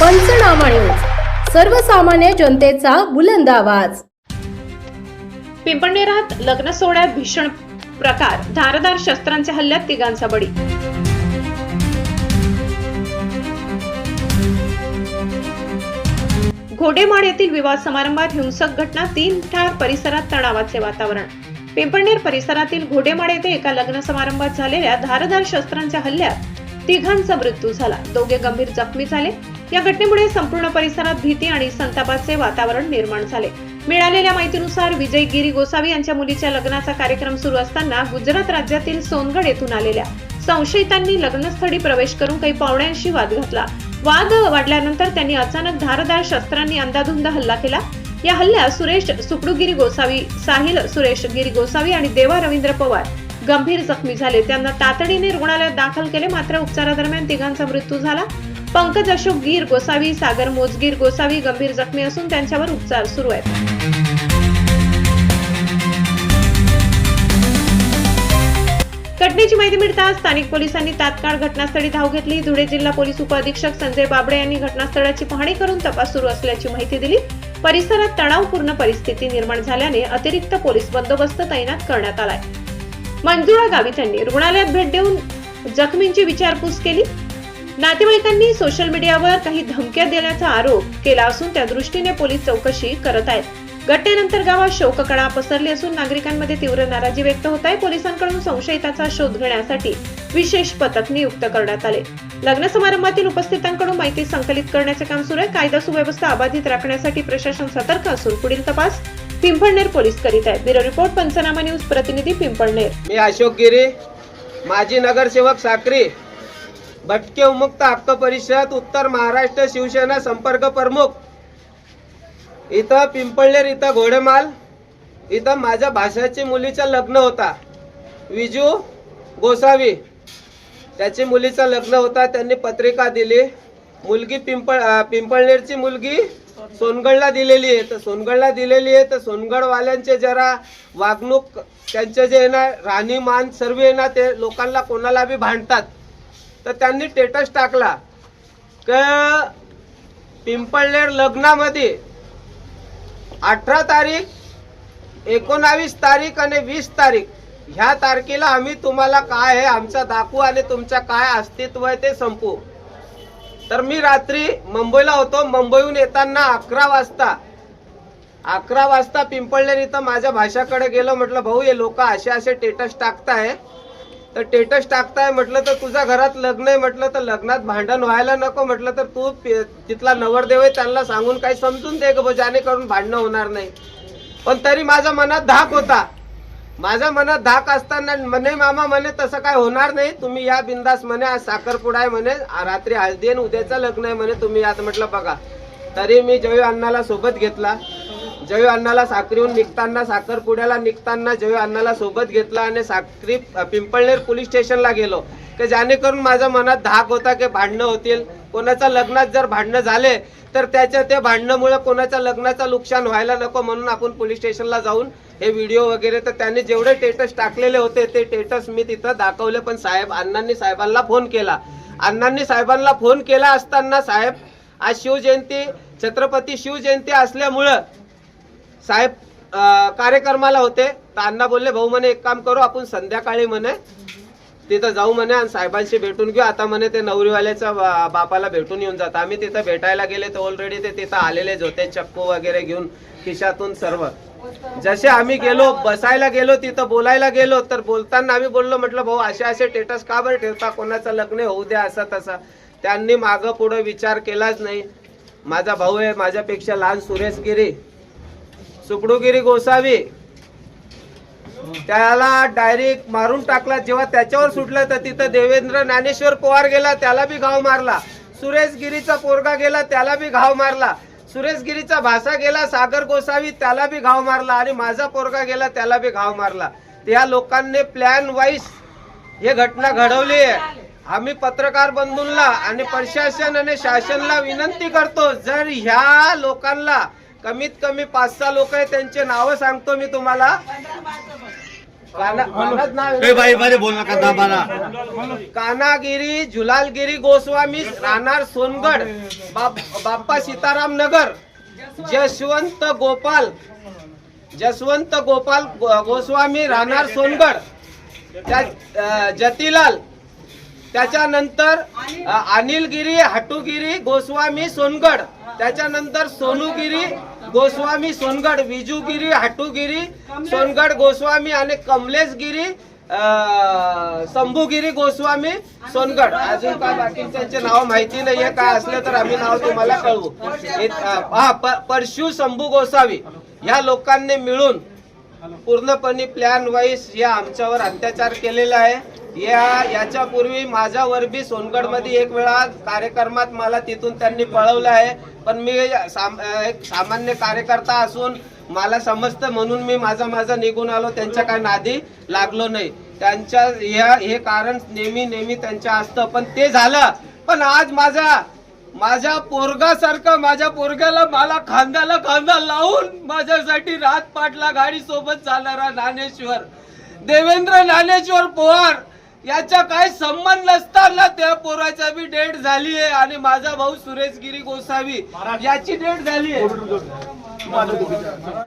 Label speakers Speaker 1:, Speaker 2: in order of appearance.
Speaker 1: पंचनामा न्यूज. सर्वसामान्य जनतेचा बुलंद आवाज.
Speaker 2: पिंपळनेरात लग्न सोहळ्यात भीषण प्रकार. धारदार शस्त्रांच्या हल्ल्यात तिघांचा बळी. घोडेमाड येथील विवाह समारंभात हिंसक घटना तीन ठार परिसरात तणावाचे वातावरण. पिंपळनेर परिसरातील घोडेमाड येथे एका लग्न समारंभात झालेल्या धारदार शस्त्रांच्या हल्ल्यात तिघांचा मृत्यू झाला. दोघे गंभीर जखमी झाले. या घटनेमुळे संपूर्ण परिसरात भीती आणि संतापाचे वातावरण निर्माण झाले. मिळालेल्या माहितीनुसार विजय गिरी गोसावी यांच्या मुलीच्या लग्नाचा कार्यक्रम सुरू असताना गुजरात राज्यातील सोनगड येथून आलेल्या संशयितांनी लग्नस्थळी प्रवेश करून काही पाहुण्यांशी वाद घातला. वाद वाढल्यानंतर त्यांनी अचानक धारदार शस्त्रांनी अंदाधुंद हल्ला केला. या हल्ल्यात सुरेश सुकडूगिरी गोसावी साहिल सुरेश गिरी गोसावी आणि देवा रवींद्र पवार गंभीर जखमी झाले. त्यांना तातडीने रुग्णालयात दाखल केले मात्र उपचारादरम्यान तिघांचा मृत्यू झाला. पंकज अशोक गीर गोसावी सागर मोजगीर गोसावी गंभीर जखमी असून त्यांच्यावर उपचार सुरू आहेत. घटनेची माहिती मिळताच स्थानिक पोलिसांनी तात्काळ घटनास्थळी धाव घेतली. धुळे जिल्हा पोलीस उपअधीक्षक संजय बाबडे यांनी घटनास्थळाची पाहणी करून तपास सुरू असल्याची माहिती दिली. परिसरात तणावपूर्ण परिस्थिती निर्माण झाल्याने अतिरिक्त पोलीस बंदोबस्त तैनात करण्यात आलाय. मंजुळा गावी त्यांनी रुग्णालयात भेट देऊन जखमींची विचारपूस केली. नातेवाईकांनी सोशल मीडियावर काही धमक्या देण्याचा आरोप केला असून त्या दृष्टीने पोलीस चौकशी करत आहेत. घटनेनंतर गावात शोककळा पसरली असून नागरिकांमध्ये तीव्र नाराजी व्यक्त होत आहे. पोलिसांकडून संशयिताचा शोध घेण्यासाठी विशेष पथक नियुक्त करण्यात आले. लग्न समारंभातील उपस्थितांकडून माहिती संकलित करण्याचे काम सुरू आहे. कायदा सुव्यवस्था अबाधित राखण्यासाठी प्रशासन सतर्क असून पुढील तपास पिंपळनेर पोलीस करीत आहेत. ब्युरो रिपोर्ट पंचनामा न्यूज प्रतिनिधी पिंपळनेर.
Speaker 3: मी अशोक गिरी माजी नगरसेवक साक्री भटके उमुक्त हक्क परिषद उत्तर महाराष्ट्र शिवसेना संपर्क प्रमुख. इथं पिंपळनेर इथं घोडेमाल इथं माझ्या भाषाची मुलीचं लग्न होता. विजू गोसावी त्याची मुलीचं लग्न होता त्यांनी पत्रिका दिली. मुलगी पिंपळ पिंपळनेरची मुलगी सोनगडला दिलेली आहे. तर सोनगडला दिलेली आहे तर सोनगडवाल्यांचे जरा वागणूक त्यांचे जे आहे ना राहणीमान सर्व आहे ना ते लोकांना कोणाला बी भांडतात. तर त्यांनी स्टेटस टाकला. क पिंपळनेर लग्नामध्ये अठरा तारीख एकोणावीस तारीख आणि वीस तारीख. ह्या तारखेला आम्ही तुम्हाला काय आहे आमचा दाखवू आणि तुमचं काय अस्तित्व आहे ते संपू तर मी रात्री मुंबईला होतो. मुंबईहून येताना अकरा वाजता अकरा वाजता पिंपळनेर इथं माझ्या भाषाकडे गेलो. म्हटलं भाऊ हे लोक असे असे टेटस टाकताय. तर टेटस टाकताय म्हटलं तर तुझ्या घरात लग्न आहे म्हटलं तर लग्नात भांडण व्हायला नको म्हटलं तर तू तिथला नवरदेव आहे त्यांना सांगून काही समजून दे ग जेणेकरून भांडणं होणार नाही. पण तरी माझ्या मनात धाक होता. माझ्या मनात धाक असताना म्हणे मामा म्हणे तसं काय होणार नाही. तुम्ही या बिंदास म्हणे आज साखरपुडा आहे म्हणे रात्री हळदी आणि उद्याचं लग्न आहे म्हणे तुम्ही यात म्हटलं बघा. तरी मी जयू अण्णाला सोबत घेतला जयू अण्णाला साखरीहून निघताना साखरपुड्याला निघताना जयू अण्णाला सोबत घेतला आणि साखरी पिंपळनेर पोलीस स्टेशनला गेलो. की जेणेकरून माझ्या मनात धाक होता की भांडणं होतील. कोणाच्या लग्नात जर भांडणं झाले तर त्याच्या त्या भांडणामुळे कोणाच्या लग्नाचं नुकसान व्हायला नको म्हणून आपण पोलीस स्टेशनला जाऊन हे व्हिडिओ वगैरे तर त्याने जेवढे टेटस टाकलेले होते ते टेटस मी तिथं दाखवले. पण साहेब अण्णांनी साहेबांना फोन केला. अण्णांनी साहेबांना फोन केला असताना साहेब आज शिवजयंती छत्रपती शिवजयंती असल्यामुळं साहेब कार्यक्रमाला होते. तर अण्णा बोलले भाऊ म्हणे एक काम करू आपण संध्याकाळी म्हणे तिथं जाऊ म्हणे आणि साहेबांशी भेटून घेऊ. आता म्हणे ते नवरीवाल्याच्या बापाला भेटून येऊन जात आम्ही तिथं भेटायला गेले तर ऑलरेडी ते तिथं आलेलेच होते चक्कू वगैरे घेऊन खिशातून सर्व. जसे आम्ही गेलो बसायला गेलो तिथं बोलायला गेलो तर बोलताना आम्ही बोललो म्हटलं भाऊ असे असे स्टेटस का बरं ठेवता? कोणाचं लग्न होऊ द्या असं तसं. त्यांनी मागं पुढं विचार केलाच नाही. माझा भाऊ आहे माझ्यापेक्षा लहान सुरेश गिरी. सुकडूगिरी गोसावी. त्याला डायरेक्ट मारून टाकला. जेव्हा त्याच्यावर सुटलं तर तिथं देवेंद्र ज्ञानेश्वर पवार गेला त्याला बी घाव मारला. सुरेश गिरीचा पोरगा गेला त्याला बी घाव मारला. सुरेश गिरीचा भाषा गेला सागर गोसावी त्याला बी घाव मारला. आणि माझा पोरगा गेला त्याला बी घाव मारला. त्या लोकांनी प्लॅन वाईज हे घटना घडवली आहे. आम्ही पत्रकार बंधूंना आणि प्रशासन आणि शासनला विनंती करतो जर ह्या लोकांना कमीत कमी पाच सहा लोक आहेत त्यांचे नावं सांगतो मी तुम्हाला. काना कानात नाव
Speaker 4: ए बाई मध्ये बोल नका दाबाला?
Speaker 3: कानागिरी झुलालगिरी गोस्वामी राहणार सोनगड बाप- बाप्पा सीताराम नगर जसवंत गोपाल जसवंत गोपाल गोस्वामी राहणार सोनगड त्या जतीलाल त्याच्यानंतर अनिलगिरी हाटुगिरी गोस्वामी सोनगड त्याच्यानंतर सोनूगिरी गोस्वामी सोनगड विजूगिरी हाटूगिरी सोनगड गोस्वामी आणि कमलेशगिरी अ, शंभूगिरी गोस्वामी सोनगड. अजून काय बाकी त्यांचे नाव माहिती नाहीये. काय असले तर आम्ही नाव तुम्हाला कळवू. हा परशु शंभू गोसावी ह्या लोकांनी मिळून पूर्णपणे प्लॅन वाईज या आमच्यावर अत्याचार केलेला आहे. या याच्यापूर्वी माझ्यावर बी सोनगडमध्ये एक वेळा कार्यक्रमात मला तिथून त्यांनी पळवलं आहे. पण मी साम- एक सामान्य कार्यकर्ता असून मला समजतं म्हणून मी माझा माझा निघून आलो. त्यांच्या काय नादी लागलो नाही. त्यांच्या ह्या हे कारण नेहमी नेहमी त्यांच्या असतं. पण ते झालं. पण आज माझा माझ्या पोरगासारखं माझ्या पोरग्याला मला खांद्याला खांदा लावून माझ्यासाठी रात पाटला गाडी सोबत चालणारा ज्ञानेश्वर. देवेंद्र ज्ञानेश्वर पोहार याचा काय संबंध नसताना त्या पोराच्या बी डेट झाली आहे आणि माझा भाऊ सुरेश गिरी गोसावी याची डेट झाली आहे